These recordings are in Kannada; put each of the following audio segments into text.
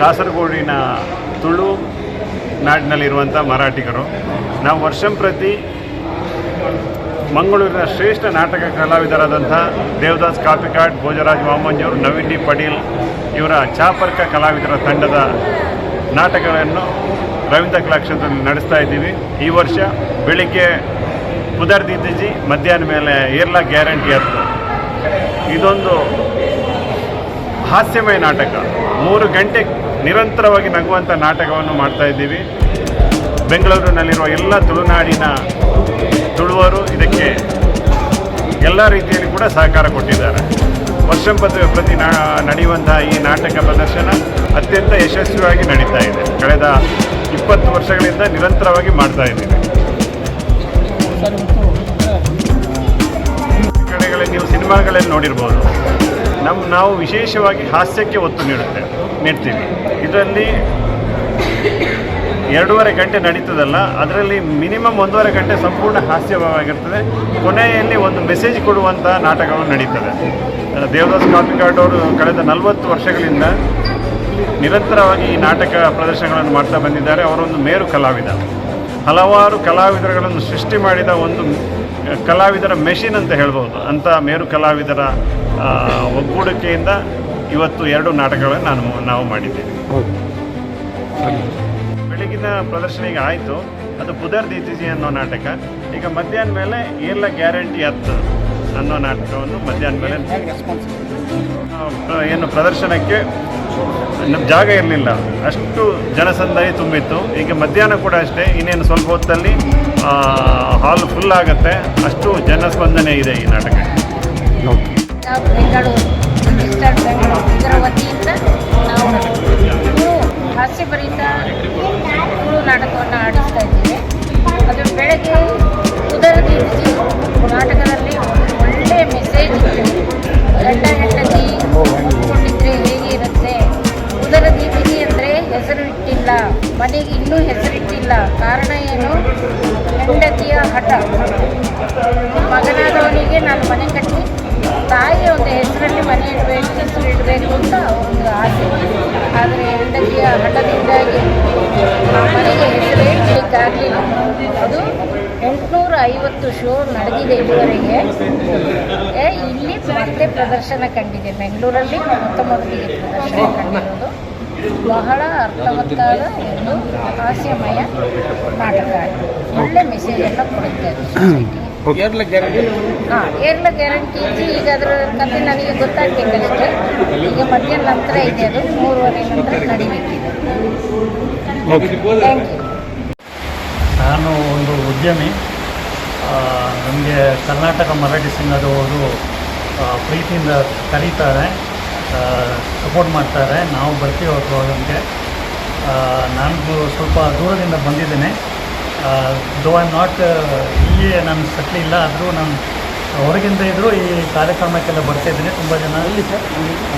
ಕಾಸರಗೋಡಿನ ತುಳು ನಾಡಿನಲ್ಲಿರುವಂಥ ಮರಾಠಿಗರು. ನಾವು ವರ್ಷಂ ಪ್ರತಿ ಮಂಗಳೂರಿನ ಶ್ರೇಷ್ಠ ನಾಟಕ ಕಲಾವಿದರಾದಂಥ ದೇವದಾಸ್ ಕಾಪಿಕಾಡ್, ಭೋಜರಾಜ್ ವಾಮಂಜೂರ್ ನವೀನ್ ಡಿ ಪಟೇಲ್ ಇವರ ಚಾಪರ್ಕ ಕಲಾವಿದರ ತಂಡದ ನಾಟಕಗಳನ್ನು ರವೀಂದ್ರ ಕಲಾಕ್ಷೇತ್ರದಲ್ಲಿ ನಡೆಸ್ತಾ ಇದ್ದೀವಿ. ಈ ವರ್ಷ ಬೆಳಿಗ್ಗೆ ಪುದರ್ದಿದ್ದಿಜಿ, ಮಧ್ಯಾಹ್ನ ಮೇಲೆ ಏರ್ಲಾ ಗ್ಯಾರಂಟಿ ಆಯ್ತು ಇದೊಂದು ಹಾಸ್ಯಮಯ ನಾಟಕ. ಮೂರು ಗಂಟೆ ನಿರಂತರವಾಗಿ ನಗುವಂಥ ನಾಟಕವನ್ನು ಮಾಡ್ತಾ ಇದ್ದೀವಿ. ಬೆಂಗಳೂರಿನಲ್ಲಿರುವ ಎಲ್ಲ ತುಳುನಾಡಿನ ತುಳುವರು ಇದಕ್ಕೆ ಎಲ್ಲ ರೀತಿಯಲ್ಲಿ ಕೂಡ ಸಹಕಾರ ಕೊಟ್ಟಿದ್ದಾರೆ. ವರ್ಷಂ ಪ್ರತಿ ನಾ ನಡೆಯುವಂತಹ ಈ ನಾಟಕ ಪ್ರದರ್ಶನ ಅತ್ಯಂತ ಯಶಸ್ವಿಯಾಗಿ ನಡೀತಾ ಇದೆ. ಕಳೆದ ಇಪ್ಪತ್ತು ವರ್ಷಗಳಿಂದ ನಿರಂತರವಾಗಿ ಮಾಡ್ತಾ ಇದ್ದೀವಿ. ಕಡೆಗಳಲ್ಲಿ ನೀವು ಸಿನಿಮಾಗಳಲ್ಲಿ ನೋಡಿರ್ಬೋದು. ನಮ್ಮ ನಾವು ವಿಶೇಷವಾಗಿ ಹಾಸ್ಯಕ್ಕೆ ಒತ್ತು ನೀಡುತ್ತೆ, ನೀಡ್ತೀವಿ. ಇದರಲ್ಲಿ ಎರಡೂವರೆ ಗಂಟೆ ನಡೀತದಲ್ಲ, ಅದರಲ್ಲಿ ಮಿನಿಮಮ್ ಒಂದೂವರೆ ಗಂಟೆ ಸಂಪೂರ್ಣ ಹಾಸ್ಯವಾಗಿರ್ತದೆ. ಕೊನೆಯಲ್ಲಿ ಒಂದು ಮೆಸೇಜ್ ಕೊಡುವಂಥ ನಾಟಕಗಳು ನಡೀತದೆ. ದೇವದಾಸ್ ಕಾಪಿಕಾಡ್ ಅವರು ಕಳೆದ ನಲವತ್ತು ವರ್ಷಗಳಿಂದ ನಿರಂತರವಾಗಿ ಈ ನಾಟಕ ಪ್ರದರ್ಶನಗಳನ್ನು ಮಾಡ್ತಾ ಬಂದಿದ್ದಾರೆ. ಅವರೊಂದು ಮೇರು ಕಲಾವಿದ. ಹಲವಾರು ಕಲಾವಿದರುಗಳನ್ನು ಸೃಷ್ಟಿ ಮಾಡಿದ ಒಂದು ಕಲಾವಿದರ ಮೆಷಿನ್ ಅಂತ ಹೇಳ್ಬೋದು. ಅಂಥ ಮೇರು ಕಲಾವಿದರ ಒಗ್ಗೂಡಿಕೆಯಿಂದ ಇವತ್ತು ಎರಡು ನಾಟಕಗಳನ್ನು ನಾನು ನಾವು ಮಾಡಿದ್ದೇವೆ. ಬೆಳಗಿನ ಪ್ರದರ್ಶನ ಈಗ ಆಯಿತು. ಅದು ಪುದರ್ ದೀತಿಜಿ ಅನ್ನೋ ನಾಟಕ. ಈಗ ಮಧ್ಯಾಹ್ನ ಮೇಲೆ ಎಲ್ಲ ಗ್ಯಾರಂಟಿ ಹತ್ತು ಅನ್ನೋ ನಾಟಕವನ್ನು ಮಧ್ಯಾಹ್ನ ಮೇಲೆ ಏನು ಪ್ರದರ್ಶನಕ್ಕೆ ನಮ್ಮ ಜಾಗ ಇರಲಿಲ್ಲ. ಅಷ್ಟು ಜನಸಂದಾಯಿ ತುಂಬಿತ್ತು. ಈಗ ಮಧ್ಯಾಹ್ನ ಕೂಡ ಅಷ್ಟೇ. ಇನ್ನೇನು ಸ್ವಲ್ಪ ಹೊತ್ತಲ್ಲಿ ಹಾಲ್ ಫುಲ್ ಆಗುತ್ತೆ. ಅಷ್ಟು ಜನಸ್ಪಂದನೆ ಇದೆ ಈ ನಾಟಕ. ಬೆಂಗಳೂರು ತುಳು ಹಾಸ್ಯಭರಿತ ನಾಟಕವನ್ನು ಹಠ. ಮಗನಾದವನಿಗೆ ನಾನು ಮನೆ ಕಟ್ಟಿ ತಾಯಿಯ ಒಂದು ಹೆಸರಲ್ಲಿ ಮನೆ ಇಡಬೇಕು ಹೆಸರು ಇಡಬೇಕು ಅಂತ ಒಂದು ಆಸೆ. ಆದರೆ ಹೆಂಡತಿಯ ಹಠದಿಂದಾಗಿ ಆ ಮನೆಗೆ ಹೆಸರೇ ಇಡಲಿಕ್ಕಾಗಲಿಲ್ಲ ಅದು ಎಂಟುನೂರ ಐವತ್ತು ಶೋ ನಡೆದಿದೆ ಇದುವರೆಗೆ. ಇಲ್ಲಿ ಮತ್ತೆ ಪ್ರದರ್ಶನ ಕಂಡಿದೆ. ಬೆಂಗಳೂರಲ್ಲಿ ಮೊತ್ತ ಮೊದಲಿಗೆ ಪ್ರದರ್ಶನ ಕಂಡಿರೋದು ಬಹಳ ಅರ್ಥವತ್ತಾದ ಒಂದು ಹಾಸ್ಯಮಯ ನಾಟಕ. ಒಳ್ಳೆ ಮೆಸೇಜನ್ನು ಕೊಡುತ್ತೆ. ಅದು ಸೊಸೈಟಿಗೆ ಹಾಂ ಏರ್ಲ ಗ್ಯಾರಂಟಿ ಇದ್ದು ಈಗ ಅದರ ಕಥೆ ನನಗೆ ಗೊತ್ತಾಗ್ಬೇಕಷ್ಟೇ. ಈಗ ಮಧ್ಯಾಹ್ನ ನಂತರ ಇದೆ ಅದು. ಮೂರುವರೆ ನಂತರ ನಡಿಬೇಕಿದೆ. ನಾನು ಒಂದು ಉದ್ಯಮಿ. ನಮಗೆ ಕರ್ನಾಟಕ ಮರಾಠಿ ಸಿಂಗದವರು ಪ್ರೀತಿಯಿಂದ ಕರೀತಾರೆ. ಸಪೋರ್ಟ್ ಮಾಡ್ತಾರೆ. ನಾವು ಬರ್ತೀವಿ ಅವ್ರ ಪ್ರೋಗ್ರಾಮ್ಗೆ ನಾನು ಸ್ವಲ್ಪ ದೂರದಿಂದ ಬಂದಿದ್ದೇನೆ. ದೋ ಐ ನಾಟ್ ಇಲ್ಲಿ ನಾನು ಸಟ್ಲಿ ಇಲ್ಲ ಆದರೂ ನಾನು ಹೊರಗಿಂದ ಇದ್ದರೂ ಈ ಕಾರ್ಯಕ್ರಮಕ್ಕೆಲ್ಲ ಬರ್ತಾ ಇದ್ದೀನಿ. ತುಂಬ ಜನ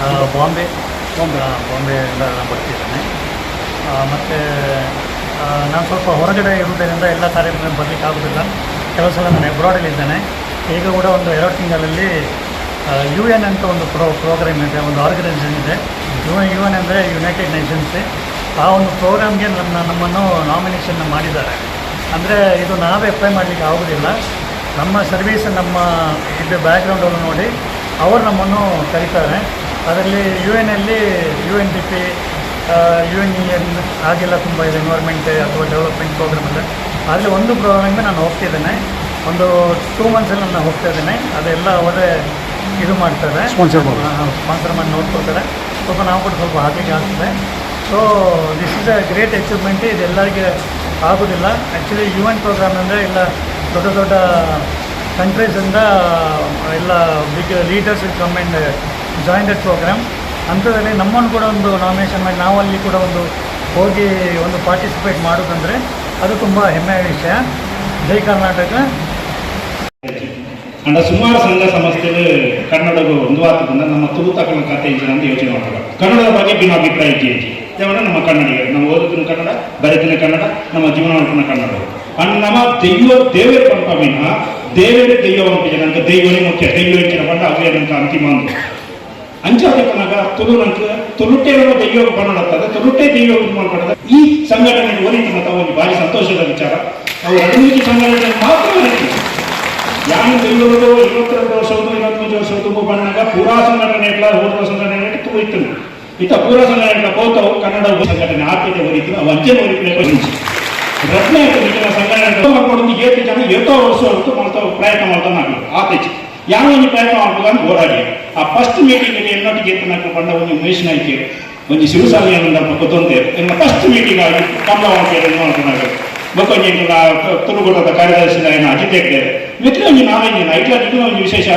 ಆ, ಬಾಂಬೆ. ಬಾಂಬೆ. ನಾನು ಬರ್ತಿದ್ದೇನೆ ಮತ್ತು ನಾನು ಸ್ವಲ್ಪ ಹೊರಗಡೆ ಇರುವುದರಿಂದ ಎಲ್ಲ ಕಾರ್ಯಕ್ರಮ ಬರಲಿಕ್ಕೆ ಆಗೋದಿಲ್ಲ. ಕೆಲವು ಸಲ ನಾನು ಅಬ್ರಾಡಲ್ಲಿದ್ದೇನೆ ಈಗ ಕೂಡ ಒಂದು ಎರಡು ತಿಂಗಳಲ್ಲಿ ಯು ಎನ್ ಅಂತ ಒಂದು ಪ್ರೋ ಪ್ರೋಗ್ರಾಮ್ ಇದೆ, ಒಂದು ಆರ್ಗನೈಸೇಷನ್ ಇದೆ. ಯು ಯು ಎನ್ ಅಂದರೆ ಯುನೈಟೆಡ್ ನೇಷನ್ಸ್ ಆ ಒಂದು ಪ್ರೋಗ್ರಾಮ್ಗೆ ನನ್ನ ನಮ್ಮನ್ನು ನಾಮಿನೇಷನ್ ಮಾಡಿದ್ದಾರೆ. ಅಂದರೆ ಇದು ನಾವೇ ಅಪ್ಲೈ ಮಾಡಲಿಕ್ಕೆ ಆಗೋದಿಲ್ಲ. ನಮ್ಮ ಸರ್ವೀಸ್ ನಮ್ಮ ಇದು ಬ್ಯಾಕ್ಗ್ರೌಂಡನ್ನು ನೋಡಿ ಅವರು ನಮ್ಮನ್ನು ಕರೀತಾರೆ. ಅದರಲ್ಲಿ U ಎನಲ್ಲಿ U N D P U N E N ಹಾಗೆಲ್ಲ ತುಂಬ ಇದೆ ಎನ್ವೈರ್ಮೆಂಟ್ ಅಥವಾ ಡೆವಲಪ್ಮೆಂಟ್ ಪ್ರೋಗ್ರಾಮ್ ಇದೆ ಆದರೆ ಒಂದು ಪ್ರೋಗ್ರಾಮ್ಗೆ ನಾನು ಹೋಗ್ತಿದ್ದೇನೆ. ಒಂದು ಟೂ ಮಂತ್ಸಲ್ಲಿ ನಾನು ಹೋಗ್ತಾ ಇದ್ದೇನೆ. ಅದೆಲ್ಲ ಅವರೇ ಇದು ಮಾಡ್ತಾರೆ. ಸ್ಪಾನ್ಸರ್. ಸ್ಪಾನ್ಸರ್ ಮಾಡಿ ನೋಡ್ಕೊಳ್ತಾರೆ ಸ್ವಲ್ಪ ನಾವು ಕೂಡ ಸ್ವಲ್ಪ ಹಾಕಿಗೆ ಆಗ್ತದೆ. So this is a great achievement ಇದೆಲ್ಲರಿಗೆ ಆಗೋದಿಲ್ಲ. ಆ್ಯಕ್ಚುಲಿ ಯು ಎನ್ ಪ್ರೋಗ್ರಾಮ್ ಅಂದರೆ ಇಲ್ಲ ದೊಡ್ಡ ದೊಡ್ಡ ಕಂಟ್ರೀಸಿಂದ ಎಲ್ಲ big leaders come and join that programme ಅಂಥದ್ರಲ್ಲಿ ನಮ್ಮನ್ನು ಕೂಡ ಒಂದು ನಾಮಿನೇಷನ್ ಮಾಡಿ ನಾವು ಅಲ್ಲಿ ಕೂಡ ಒಂದು ಹೋಗಿ ಒಂದು ಪಾರ್ಟಿಸಿಪೇಟ್ ಮಾಡೋದಂದರೆ ಅದು ತುಂಬ ಹೆಮ್ಮೆಯ ವಿಷಯ. ಜೈ ಕರ್ನಾಟಕ. ಅಂಡ ಸುಮಾರು ಸಂಘ ಸಂಸ್ಥೆಗಳು ಕನ್ನಡದ ಒಂದು ವಾರದಿಂದ ನಮ್ಮ ತುಳು ತಕ್ಕನ ಕಥೆ ಇದ್ದಾರೆ ಅಂತ ಯೋಚನೆ ಮಾಡ್ತಾರೆ. ಕನ್ನಡದ ಬಗ್ಗೆ ಭಿನ್ನಾಭಿಪ್ರಾಯ ಇಜ್ಜಿ ಯಾವನ್ನ ನಮ್ಮ ಕನ್ನಡಿಗರು, ನಾವು ಓದುತ್ತಿನ ಕನ್ನಡ ಬರೆದಿನ ಕನ್ನಡ, ನಮ್ಮ ಜೀವನ ಮಾಡ್ತಿನ ಕನ್ನಡ. ಅಂಡ್ ನಮ್ಮ ದೆಯ್ಯ ದೇವರ ಪಂಪವಿನ ದೇವೇ ದೆಯ್ಯ ಅಂತಿದೆ ನಂಗೆ ದೈವನೇ ಮುಖ್ಯ. ದೆಯ್ಯ ಹೆಚ್ಚಿನ ಪಂಡ ಅವೇ ನಂಗೆ ಅಂತಿಮ ಅಂದು ಅಂಚಾದ ಕನಗ ತುಳು ನಂಗೆ ತುಳುಟೆಗಳ ದೈವ ಬಣ್ಣಡತ್ತದೆ ತುಳುಟೆ ದೈವ ಇದು. ಈ ಸಂಘಟನೆ ಓದಿದ ಮತ್ತು ಒಂದು ಭಾರಿ ಸಂತೋಷದ ವಿಚಾರ. ಅವರು ಅಭಿವೃದ್ಧಿ ಸಂಘಟನೆ ಮಾತ್ರ ಒಲಿತು ನಿಲ್ಲುವುದು ಇವತ್ತೊಂದು ವರ್ಷದ್ದು ಬಣ್ಣಗ ಪುರಾ ಸಂಘಟನೆ ಇಲ್ಲ, ಹೋದ ಸಂಘಟನೆ ತೂಯಿತು ಇತ್ತ ಪೂರ ಸಂಘಟನೆ ಹೋತವು ಕನ್ನಡ ಸಂಘಟನೆ. ಆದ್ಯತೆ ಒಲಿತು ಅವು ಅಂಚೆ ಒಲಿತು ರತ್ನ ಸಂಘಟನೆ ಮಾಡ್ಕೊಂಡು ಏಳು ಜನ ಎಷ್ಟೋ ವರ್ಷ ಹೊರತು ಮಾಡ್ತಾವ ಪ್ರಯತ್ನ ಮಾಡ್ತಾ ನಾವು ಆತೈತಿ ಯಾವ ಪ್ರಯತ್ನ ಮಾಡ್ಬೋದು ಅಂತ ಆ ಫಸ್ಟ್ ಮೀಟಿಂಗ್ ಅಲ್ಲಿ ಎಲ್ಲೊಟ್ಟಿಗೆ ಎತ್ತು ನಾಲ್ಕು ಬಂದ ಒಂದು ಮಹೇಶ್ ಐತಿ ಒಂದು ಶಿವಸ್ವಾಮಿ ಅನ್ನೋ ಗೊತ್ತೊಂದೆ ಇನ್ನು ಫಸ್ಟ್ ಮೀಟಿಂಗ್ ಆಗಿ ಕಮಲ ಮಾಡ್ಕೊಂಡು ಮಾಡ್ಕೊಂಡು ಮತ್ತೊಂದು ತುಳುಗುಡದ ಕಾರ್ಯದರ್ಶಿ ಅಜಿತ್ ಹೆಗ್ಡೆ ಮಿತ್ರ ನಾವೇನಿಲ್ಲ ಇಟ್ಲ ವಿಶೇಷ